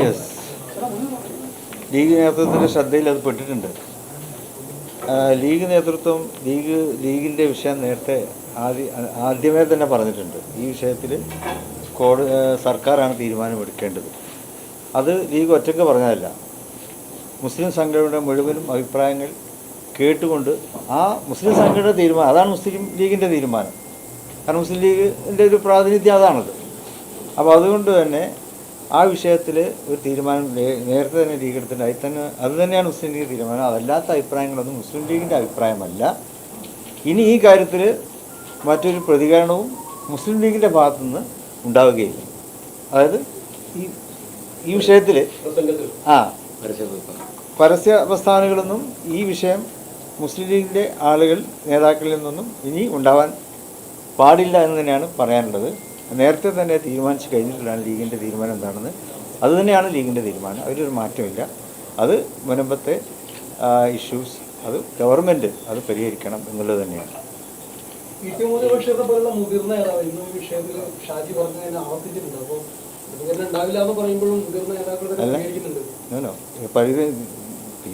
Yes league നേതൃത്വത്തിന്റെ ശ്രദ്ധയിൽ അത് പെട്ടിട്ടുണ്ട്. ലീഗ് നേതൃത്വം ലീഗ് ലീഗിന്റെ വിഷയം നേരത്തെ ആദ്യ ആദ്യമേ തന്നെ പറഞ്ഞിട്ടുണ്ട്. ഈ വിഷയത്തിൽ കോട സർക്കാരാണ് തീരുമാനമെടുക്കേണ്ടത്. അത് ലീഗ് ഒറ്റയ്ക്ക് പറഞ്ഞതല്ല. മുസ്ലിം സംഘടനയുടെ മുഴുവനും അഭിപ്രായങ്ങൾ കേട്ടുകൊണ്ട് ആ മുസ്ലിം സംഘടനയുടെ തീരുമാനം അതാണ് മുസ്ലിം ലീഗിന്റെ തീരുമാനം. കാരണം മുസ്ലിം ലീഗിന്റെ ഒരു പ്രാതിനിധ്യം അതാണത്. അപ്പോൾ അതുകൊണ്ട് തന്നെ ആ വിഷയത്തിൽ ഒരു തീരുമാനം നേരത്തെ തന്നെ ലീഗ് എടുത്തിട്ടുണ്ട് അതിൽ തന്നെ അത് തന്നെയാണ് മുസ്ലിം ലീഗ് തീരുമാനം. അതല്ലാത്ത അഭിപ്രായങ്ങളൊന്നും മുസ്ലിം ലീഗിന്റെ അഭിപ്രായമല്ല. ഇനി ഈ കാര്യത്തിൽ മറ്റൊരു പ്രതികരണവും മുസ്ലിം ലീഗിന്റെ ഭാഗത്തുനിന്ന് ഉണ്ടാവുകയില്ല. അതായത് ഈ ഈ വിഷയത്തിൽ ആ പരസ്യ പ്രസ്ഥാനങ്ങളൊന്നും ഈ വിഷയം മുസ്ലിം ലീഗിന്റെ ആളുകൾ നേതാക്കളിൽ നിന്നൊന്നും ഇനി ഉണ്ടാവാൻ പാടില്ല എന്ന് തന്നെയാണ് പറയാനുള്ളത്. നേരത്തെ തന്നെ തീരുമാനിച്ച് കഴിഞ്ഞിട്ടുള്ളതാണ് ലീഗിന്റെ തീരുമാനം എന്താണെന്ന്. അതുതന്നെയാണ് ലീഗിന്റെ തീരുമാനം. അതിലൊരു മാറ്റമില്ല. അത് മുനമ്പത്തെ ഇഷ്യൂസ് അത് ഗവൺമെന്റ് അത് പരിഹരിക്കണം എന്നുള്ളത് തന്നെയാണ്. അല്ല.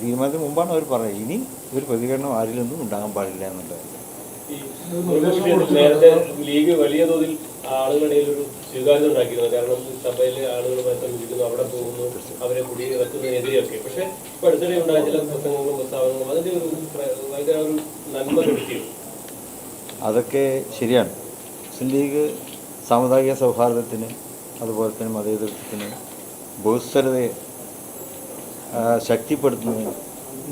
തീരുമാനത്തിന് മുമ്പാണ് അവർ പറഞ്ഞത് ഇനി ഒരു പ്രതികരണം ആരിൽ നിന്നും ഉണ്ടാകാൻ പാടില്ല എന്നുള്ളത്. നേരത്തെ ലീഗ് വലിയ തോതിൽ ആളുകളുടെ ഒരു സ്വീകാര്യത ഉണ്ടാക്കിയിരുന്നു. കാരണം സഭയിൽ ആളുകളുമായി സമീപിക്കുന്നു അവിടെ പോകുന്നു അവരെ കുടിയിറക്കുന്നതിനെതിരെയൊക്കെ പക്ഷെ ഇപ്പൊ അടുത്തിടെ ഉണ്ടായ ചില പ്രസംഗങ്ങളും പ്രസ്താവനകളും അതിന്റെ ഒരു ഭയങ്കര ഒരു നന്മ കിട്ടിയത് അതൊക്കെ ശരിയാണ്. മുസ്ലിം ലീഗ് സാമുദായിക സൗഹാർദ്ദത്തിന് അതുപോലെ തന്നെ മതേതരത്വത്തിന് ബഹുസ്വരതയെ ശക്തിപ്പെടുത്തുന്നതിന്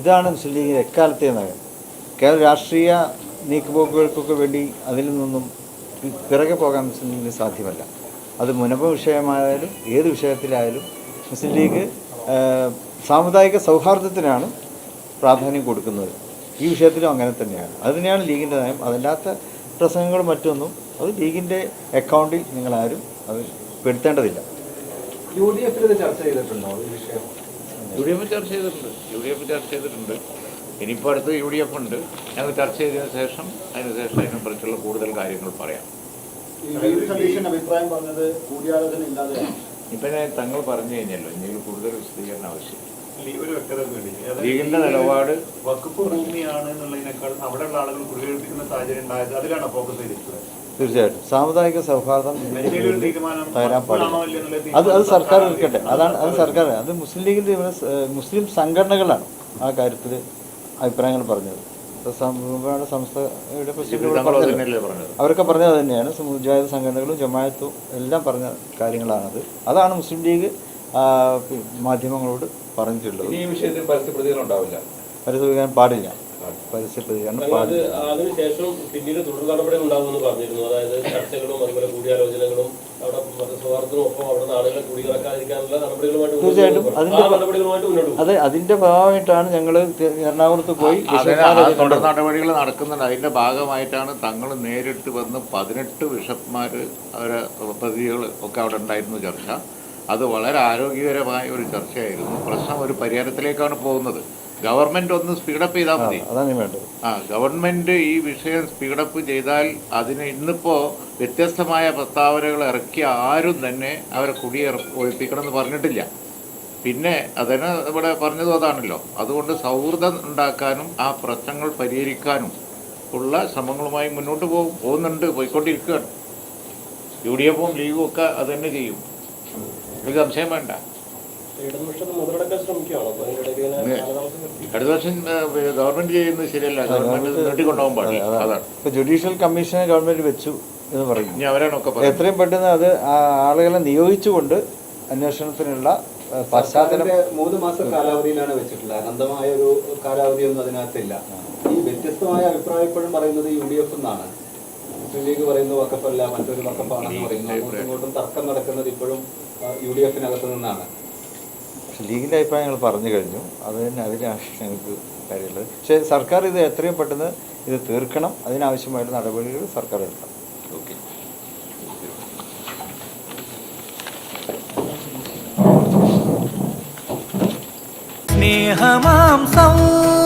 ഇതാണ് മുസ്ലിം ലീഗിന്റെ എക്കാലത്തെ നയം. കേരള രാഷ്ട്രീയ നീക്കുപോക്കുകൾക്കൊക്കെ വേണ്ടി അതിൽ നിന്നും പിറകെ പോകാൻ മുസ്ലിം ലീഗിന് സാധ്യമല്ല. അത് മുനമ്പ വിഷയമായാലും ഏത് വിഷയത്തിലായാലും മുസ്ലിം ലീഗ് സാമുദായിക സൗഹാർദ്ദത്തിനാണ് പ്രാധാന്യം കൊടുക്കുന്നത്. ഈ വിഷയത്തിലും അങ്ങനെ തന്നെയാണ്. അതിനെയാണ് തന്നെയാണ് ലീഗിന്റെ നയം. അതല്ലാത്ത പ്രസംഗങ്ങളും മറ്റൊന്നും അത് ലീഗിന്റെ അക്കൗണ്ടിൽ നിങ്ങളാരും അത് പെടുത്തേണ്ടതില്ല. യു ഡി എഫിൽ ചർച്ച ചെയ്തിട്ടുണ്ടോ ഈ വിഷയം? യു ഡി എഫ് ചർച്ച ചെയ്തിട്ടുണ്ട്. യു ഡി എഫ് ചർച്ച ചെയ്തിട്ടുണ്ട്. ഇനിയിപ്പോൾ അടുത്ത് യു ഡി എഫ് ഉണ്ട്. ഞങ്ങൾ ചർച്ച ചെയ്തതിന് ശേഷം അതിനുശേഷം അതിനെക്കുറിച്ചുള്ള കൂടുതൽ കാര്യങ്ങൾ പറയാം. അഭിപ്രായം പറഞ്ഞത് കൂടിയാലോചന ഇല്ലാതെയാണ്. ഇപ്പം ഞാൻ തങ്ങൾ പറഞ്ഞു കഴിഞ്ഞല്ലോ ഇനി കൂടുതൽ വിശദീകരണം ആവശ്യം ലീഗിന്റെ നിലപാട് വകുപ്പ് ഭൂമിയാണ് എന്നുള്ളതിനേക്കാൾ അവിടെയുള്ള ആളുകൾ കുടിയേൽപ്പിക്കുന്ന സാഹചര്യം ഉണ്ടായത് അതിലാണ് ഫോക്കസ് ചെയ്തിട്ടുള്ളത് തീർച്ചയായിട്ടും. സാമുദായിക സൗഹാർദ്ദം തരാൻ തകരാൻ പാടില്ല. അത് അത് സർക്കാർ നിൽക്കട്ടെ എടുക്കട്ടെ. അതാണ് അത് സർക്കാർ. അത് മുസ്ലിം ലീഗിന്റെ മുസ്ലിം സംഘടനകളാണ് ആ കാര്യത്തിൽ അഭിപ്രായങ്ങൾ പറഞ്ഞത്. ഇപ്പൊ സം- സംസ്ഥയുടെ പ്രസിഡന്റ് ഇവിടെ തങ്ങൾ പറഞ്ഞല്ലോ. തന്നെയല്ലേ പറഞ്ഞത്? അവരൊക്കെ പറഞ്ഞത് തന്നെയാണ്. മുജാഹിദ് സംഘടനകളും ജമായത്തും എല്ലാം പറഞ്ഞ കാര്യങ്ങളാണത്. അതാണ് മുസ്ലിം ലീഗ് മാധ്യമങ്ങളോട് പറഞ്ഞിട്ടുള്ളത്. ഈ വിഷയത്തിൽ പരസ്യ പ്രതികരണം ഉണ്ടാവില്ല. പരസ്യം പാടില്ല. പരസ്യ പ്രതികരണം പാടില്ല. അതിനുശേഷം പിന്നീട് തുടർ നടപടികൾ ഉണ്ടാകുമെന്ന് പറഞ്ഞിരുന്നു. അതായത് ചർച്ചകളും അതുപോലെ കൂടിയാലോചനകളും അവിടെ ആളുകളെ കുടിയിറക്കാതിരിക്കാനുള്ള നടപടികളുമായിട്ട് തീർച്ചയായിട്ടും. അതെ അതിന്റെ നടപടികളുമായിട്ട് മുന്നോട്ട് പോകും അതിന്റെ ഭാഗമായിട്ടാണ് ഞങ്ങൾ എറണാകുളത്ത് പോയി ബിഷപ്പ്മാരെ തുടർ നടപടികൾ നടക്കുന്നുണ്ട്. അതിന്റെ ഭാഗമായിട്ടാണ് തങ്ങൾ നേരിട്ട് വന്ന് പതിനെട്ട് ബിഷപ്പ്മാർ അവരെ പ്രതികൾ ഒക്കെ അവിടെ ഉണ്ടായിരുന്നു ചർച്ച. അത് വളരെ ആരോഗ്യകരമായ ഒരു ചർച്ചയായിരുന്നു. പ്രശ്നം ഒരു പരിഹാരത്തിലേക്കാണ് പോകുന്നത്. ഗവൺമെന്റ് ഒന്ന് സ്പീഡപ്പ് ചെയ്താൽ മതി. അതാണ് വേണ്ടത്. ആ ഗവൺമെന്റ് ഈ വിഷയം സ്പീഡപ്പ് ചെയ്താൽ അതിന് ഇന്നിപ്പോ വ്യത്യസ്തമായ പ്രസ്താവനകൾ ഇറക്കിയ ആരും തന്നെ അവരെ കുടിയൊഴിപ്പിക്കണം എന്ന് പറഞ്ഞിട്ടില്ല. പിന്നെ അതിന് ഇവിടെ പറഞ്ഞതും അതാണല്ലോ. അതുകൊണ്ട് സൗഹൃദം ഉണ്ടാക്കാനും ആ പ്രശ്നങ്ങൾ പരിഹരിക്കാനും ഉള്ള ശ്രമങ്ങളുമായി മുന്നോട്ട് പോകും പോകുന്നുണ്ട് പോയിക്കൊണ്ടിരിക്കുകയാണ്. യു ഡി എഫും ലീഗും ഒക്കെ അത് തന്നെ ചെയ്യും. ഒരു സംശയം വേണ്ട. അടുത്ത വർഷം ഗവൺമെന്റ് ചെയ്യുന്നത് ശരിയല്ല. നീട്ടിക്കൊണ്ടുപോകാൻ പാടില്ല. അതാണ്. ഇപ്പൊ ജുഡീഷ്യൽ കമ്മീഷനെ ഗവൺമെന്റ് വെച്ചു എന്ന് പറയും. ഇനി അവരാണൊക്കെ പറയുന്നത്. എത്രയും പെട്ടെന്ന് അത് ആളുകളെ നിയോഗിച്ചുകൊണ്ട് അന്വേഷണത്തിനുള്ള പശ്ചാത്തലം മൂന്ന് മാസ കാലാവധിയിലാണ് വെച്ചിട്ടുള്ളത്. അനന്തമായ ഒരു കാലാവധിയൊന്നും അതിനകത്തില്ല. ഈ വ്യത്യസ്തമായ അഭിപ്രായം ഇപ്പോഴും പറയുന്നത് യു ഡി എഫ് എന്നാണ്. മുസ്ലിം ലീഗ് പറയുന്ന വക്കപ്പല്ല മറ്റൊരു വക്കപ്പാണെന്ന് പറയുന്നു. അങ്ങോട്ടും ഇങ്ങോട്ടും തർക്കം നടക്കുന്നത് ഇപ്പോഴും യു ഡി എഫിനകത്ത് നിന്നാണ്. ലീഗിന്റെ അഭിപ്രായങ്ങൾ പറഞ്ഞു കഴിഞ്ഞു. അത് തന്നെ അതിനാണ് ഞങ്ങൾക്ക് കാര്യമുള്ളത്. പക്ഷേ സർക്കാർ ഇത് എത്രയും പെട്ടെന്ന് ഇത് തീർക്കണം. അതിനാവശ്യമായിട്ട് നടപടികൾ സർക്കാർ എടുക്കണം. ഓക്കെ. സ്നേഹമാം സൗന്ദര്യം